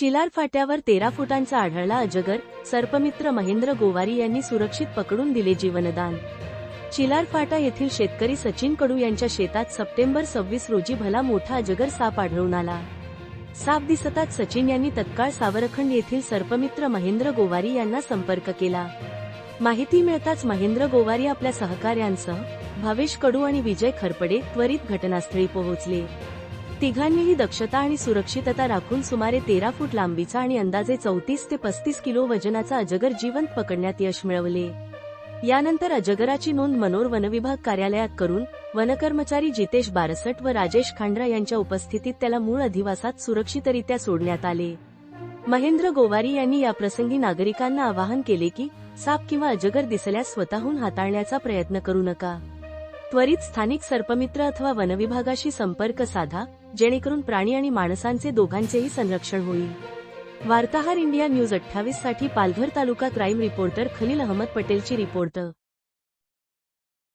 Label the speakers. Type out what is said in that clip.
Speaker 1: चिलार फाट्यावर तेरा फुटांचा आढळला अजगर सर्पमित्र महेंद्र गोवारी यांनी सुरक्षित पकडून दिले जीवनदान. चिलार फाटा येथील शेतकरी सचिन कडू यांच्या शेतात सप्टेंबर सव्वीस रोजी भला मोठा अजगर साप आढळून आला. साप दिसताच सचिन यांनी तत्काळ सावरखंड येथील सर्पमित्र महेंद्र गोवारी यांना संपर्क केला. माहिती मिळताच महेंद्र गोवारी आपल्या सहकार्यांसह भावेश कडू आणि विजय खरपडे त्वरित घटनास्थळी पोहोचले. तिघांनीही दक्षता आणि सुरक्षितता राखून सुमारे तेरा फूट लांबीचा आणि अंदाजे चौतीस ते पस्तीस किलो वजनाचा अजगर जिवंत पकडण्यात यश मिळवले. यानंतर अजगराची नोंद मनोर वनविभाग कार्यालयात करून वनकर्मचारी जितेश बारसट व राजेश खांड्रा यांच्या उपस्थितीत त्याला मूळ अधिवासात सुरक्षितरित्या सोडण्यात आले. महेंद्र गोवारी यांनी याप्रसंगी नागरिकांना आवाहन केले की साप किंवा अजगर दिसल्यास स्वतःहून हाताळण्याचा प्रयत्न करू नका. त्वरित स्थानिक सर्पमित्र अथवा वनविभागाशी संपर्क साधा जेणेकरून प्राणी आणि माणसांचे दोघांचेही संरक्षण होईल. वार्ताहर इंडिया न्यूज अठ्ठावीससाठी पालघर तालुका क्राईम रिपोर्टर खलील अहमद पटेलची रिपोर्ट